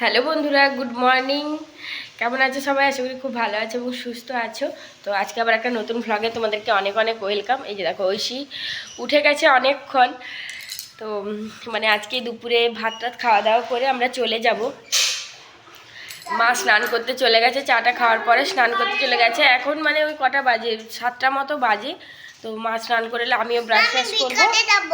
Hello বন্ধুরা good morning. কেমন আছো সবাই? আশা করি খুব ভালো আছো এবং সুস্থ আছো। তো আজকে আবার একটা নতুন ভ্লগে তোমাদেরকে অনেক অনেক ওয়েলকাম এই যে দেখো ঐশী উঠে গেছে অনেকক্ষণ। তো মানে আজকে দুপুরে ভাত টাত খাওয়া দাওয়া করে আমরা চলে যাব। মা স্নান করতে চলে গেছে চাটা খাওয়ার পরে স্নান করতে চলে গেছে। এখন মানে ওই কটা বাজে সাতটা মতো বাজে। তো মা স্নান করলে আমিও ব্রেকফাস্ট করব। যাব।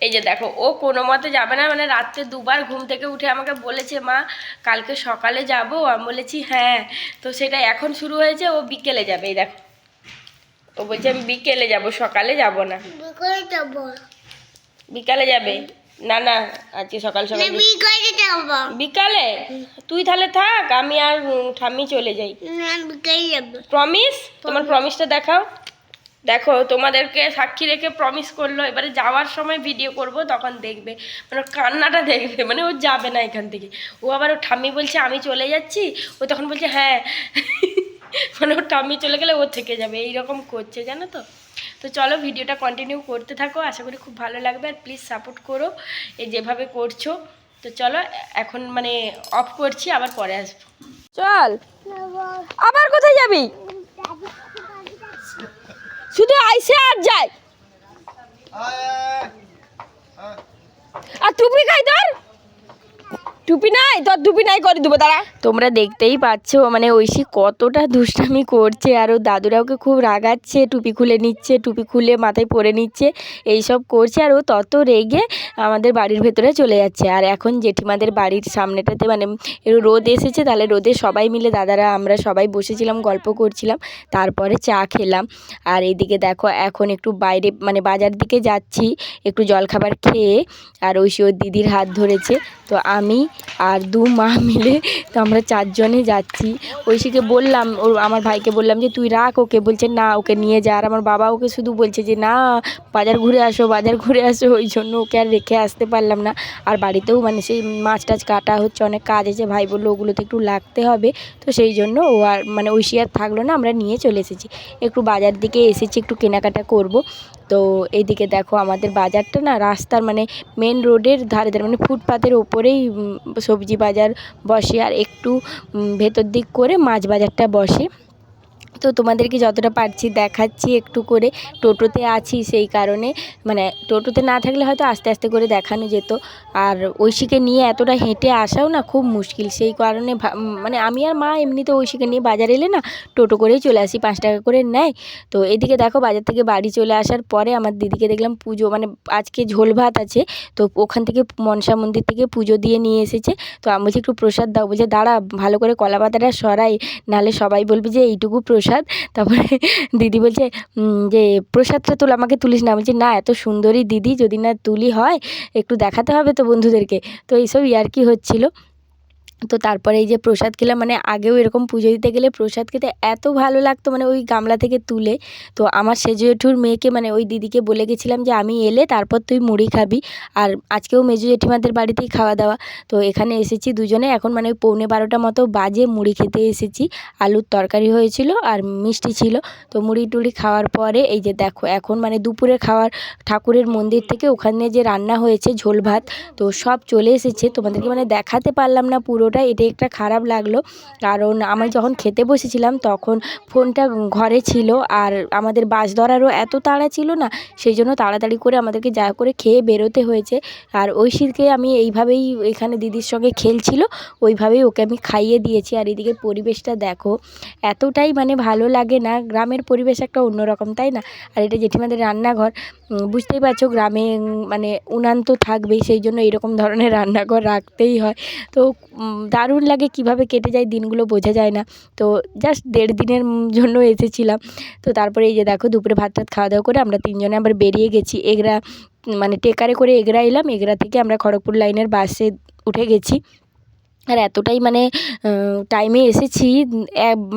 এই যে দেখো ও কোনো মতে যাবে না মানে রাত্রে দুবার ঘুম থেকে উঠে আমাকে বলেছে মা কালকে সকালে যাব? আমি বলেছি হ্যাঁ। তো সেটা এখন শুরু হয়েছে ও বিকেলে যাবে এই দেখো। ও বলছে আমি বিকেলে যাব সকালে যাব না। বিকালে যাব। বিকালে যাবে? না না আজকে সকাল সকাল বিকালে যাব। বিকালে? তুই তাহলে থাক আমি আর ঠাম্মি চলে যাই। না বিকালে যাব। প্রমিস তোমার প্রমিসটা দেখাও। দেখো তোমাদেরকে সাক্ষী রেখে প্রমিস করল এবারে যাওয়ার সময় ভিডিও করব তখন দেখবে মানে ওর কান্নাটা দেখবে মানে ও যাবে না এখান থেকে। ও আবার ও ঠাম্মি বলছে আমি চলে যাচ্ছি? ও তখন বলছে হ্যাঁ। মানে ওর ঠাম্মি চলে গেলে ও থেকে যাবে এইরকম করছে জানো তো? তো চলো ভিডিওটা কন্টিনিউ করতে থাকো আশা করি খুব ভালো লাগবে আর প্লিজ সাপোর্ট করো এই যেভাবে করছ। তো চলো এখন মানে অফ করছি আবার পরে আসব। চল। আবার কোথায় যাবি? শুধু আইসে আর যায়। আর তুমি খাই তোর? টুপি নাই? তোর টুপি নাই, করে দেবো, দাঁড়া। তোমরা দেখতেই পাচ্ছ মানে ঐশী কতটা দুষ্টামি করছে, আর ও দাদুরা ওকে খুব রাগাচ্ছে, টুপি খুলে নিচ্ছে, টুপি খুলে মাথায় পরে নিচ্ছে, এইসব করছে, আর ও তত রেগে আমাদের বাড়ির ভেতরে চলে যাচ্ছে। আর এখন জেঠিমাদের বাড়ির সামনেটাতে মানে রোদ এসেছে, তাহলে রোদে সবাই মিলে দাদারা, আমরা সবাই বসেছিলাম, গল্প করছিলাম, তারপরে চা খেলাম। আর এইদিকে দেখো, এখন একটু বাইরে মানে বাজার দিকে যাচ্ছি, একটু জলখাবার খেয়ে, আর ঐশী ওর দিদির হাত ধরেছে। তো আমি আর দু মা মিলে তো আমরা চারজনে যাচ্ছি। ঐশীকে বললাম, ও আমার ভাইকে বললাম যে, তুই রাখ ওকে। বলছে, না, ওকে নিয়ে যা। আর আমার বাবা ওকে শুধু বলছে যে, না, বাজার ঘুরে আসো, বাজার ঘুরে আসো। ওই জন্য ওকে আর রেখে আসতে পারলাম না। আর বাড়িতেও মানে সেই মাছ টাছ কাটা হচ্ছে, অনেক কাজ আছে। ভাই বলল, ওগুলোতে একটু লাগতে হবে। তো সেই জন্য ও আর মানে ঐশী আর থাকল না, আমরা নিয়ে চলে এসেছি। একটু বাজার দিকে এসেছি, একটু কেনাকাটা করব। তো এইদিকে দেখো আমাদের বাজারটা না রাস্তার মানে মেন রোডের ধারে ধারে মানে ফুটপাতের ওপরেই সবজি বাজার বসে। আর একটু ভেতর দিক করে মাছ বাজারটা বসে। তো তোমাদেরকে যতটা পারছি দেখাচ্ছি একটু করে। টোটোতে আছি সেই কারণে। মানে টোটোতে না থাকলে হয়তো আস্তে আস্তে করে দেখানো যেত। আর ঐশীকে নিয়ে এতটা হেঁটে আসাও না খুব মুশকিল। সেই কারণে মানে আমি আর মা এমনিতে ঐশীকে নিয়ে বাজার এলে না টোটো করেই চলে আসি, পাঁচ টাকা করে নেয়। তো এদিকে দেখো বাজার থেকে বাড়ি চলে আসার পরে আমার দিদিকে দেখলাম পুজো মানে আজকে ঝোল ভাত আছে। তো ওখান থেকে মনসা মন্দির থেকে পুজো দিয়ে নিয়ে এসেছে। তো আমি বলছি একটু প্রসাদ দাও। বলছে, দাঁড়া, ভালো করে কলা পাতাটা সরাই। নাহলে সবাই বলবে যে এইটুকু প্রসাদ। তারপরে দিদি বলছে যে প্রসাদটা তোল, আমাকে তুলিস না। বলছি, না, এত সুন্দরী দিদি, যদি না তুলি হয়, একটু দেখাতে হবে তো বন্ধুদেরকে। তো এইসব ইয়ার্কি হচ্ছিল। তো তারপরে এই যে প্রসাদ খেলাম মানে আগেও এরকম পুজো দিতে গেলে প্রসাদ খেতে এত ভালো লাগতো মানে ওই গামলা থেকে তুলে। তো আমার সেজো জেঠুর মেয়েকে মানে ওই দিদিকে বলে গেছিলাম যে, আমি এলে তারপর তুই মুড়ি খাবি। আর আজকেও মেজু জেঠিমাদের বাড়িতেই খাওয়া দাওয়া তো এখানে এসেছি দুজনে, এখন মানে ওই পৌনে বারোটা মতো বাজে মুড়ি খেতে এসেছি। আলুর তরকারি হয়েছিল আর মিষ্টি ছিল। তো মুড়ি টুড়ি খাওয়ার পরে এই যে দেখো, এখন মানে দুপুরে খাওয়ার ঠাকুরের মন্দির থেকে ওখানে যে রান্না হয়েছে ঝোল ভাত, তো সব চলে এসেছে। তোমাদেরকে মানে দেখাতে পারলাম না পুরোটা এটা একটা খারাপ লাগল। কারণ আমি যখন খেতে বসেছিলাম, তখন ফোনটা ঘরে ছিল আর আমাদের বাস ধরারও এত তাড়া ছিল না, সেই জন্য তাড়াতাড়ি করে আমাদেরকে যা করে খেয়ে বেরোতে হয়েছে। আর ঐশীকে আমি এইভাবেই এখানে দিদির সঙ্গে খেলছিল, ওইভাবেই ওকে আমি খাইয়ে দিয়েছি। আর এদিকে পরিবেশটা দেখো, এতটাই মানে ভালো লাগে না, গ্রামের পরিবেশ একটা অন্যরকম, তাই না? আর এটা জেঠিমাদের রান্নাঘর বুঝতেই পারছ গ্রামে মানে উনান তো থাকবেই, সেই জন্য এরকম ধরনের রান্নাঘর রাখতেই হয়। তো দারুণ লাগে কীভাবে কেটে যায়, দিনগুলো বোঝা যায় না। তো জাস্ট দেড় দিনের জন্য এসেছিলাম। তো তারপরে এই যে দেখো, দুপুরে ভাত টাত খাওয়া দাওয়া করে আমরা তিনজনে আবার বেরিয়ে গেছি। এগরা মানে টেকারে করে এগরা এলাম। এগরা থেকে আমরা খড়গপুর লাইনের বাসে উঠে গেছি। আর এতটাই মানে টাইমে এসেছি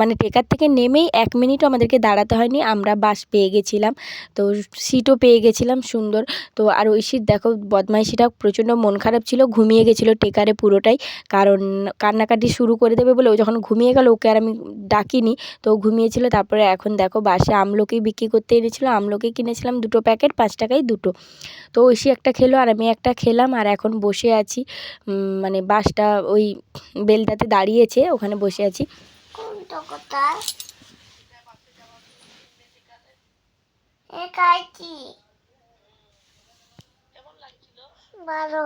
মানে টেকার থেকে নেমেই এক মিনিটও আমাদেরকে দাঁড়াতে হয়নি, আমরা বাস পেয়ে গেছিলাম। তো সিটও পেয়ে গেছিলাম, সুন্দর। তো আর ওই সিট দেখো বদমাইশিটা প্রচণ্ড মন খারাপ ছিল, ঘুমিয়ে গেছিল টেকারে পুরোটাই। কারণ কান্নাকাটি শুরু করে দেবে বলে ও যখন ঘুমিয়ে গেল, ওকে আর আমি ডাকিনি। তো ঘুমিয়েছিল, তারপরে এখন দেখো বাসে আমলকি বিক্রি করতে এনেছিলো, আমলকি কিনেছিলাম দুটো প্যাকেট, পাঁচ টাকায় দুটো। তো ঐশী একটা খেলো, আর আমি একটা খেলাম, আর এখন বসে আছি। মানে বাসটা ওই বেলটাতে দাঁড়িয়েছে ওখানে বসে আছি। ভালো।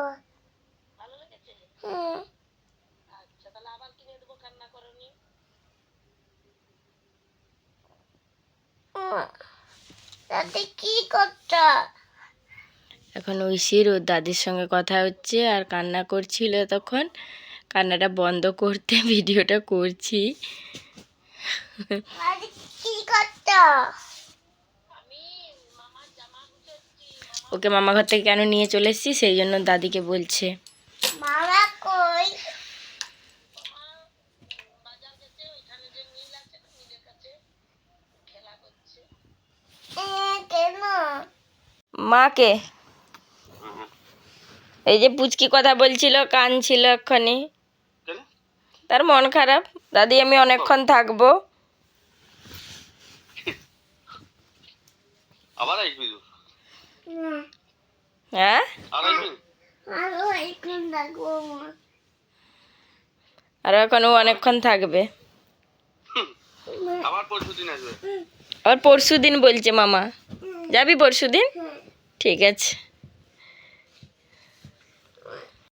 দাদি কি করছ? এখন ঐশীর ওর দাদির সঙ্গে কথা হচ্ছে আর কান্না করছিল তখন। কান্নাটা বন্ধ করতে ভিডিওটা করছি। ওকে মামা ঘর থেকে কেন নিয়ে চলে এসেছি সেই জন্য দাদিকে বলছে। মাকে এই যে পুচকি কথা বলছিল কান ছিল এক্ষণে। তার মন খারাপ। দাদি আমি অনেকক্ষণ থাকব। আবার আসবি হ্যাঁ? আর এখন ও অনেকক্ষণ থাকবে। আবার পরশু দিন আবার পরশু দিন বলছে মামা। যাবি পরশু দিন? ঠিক আছে।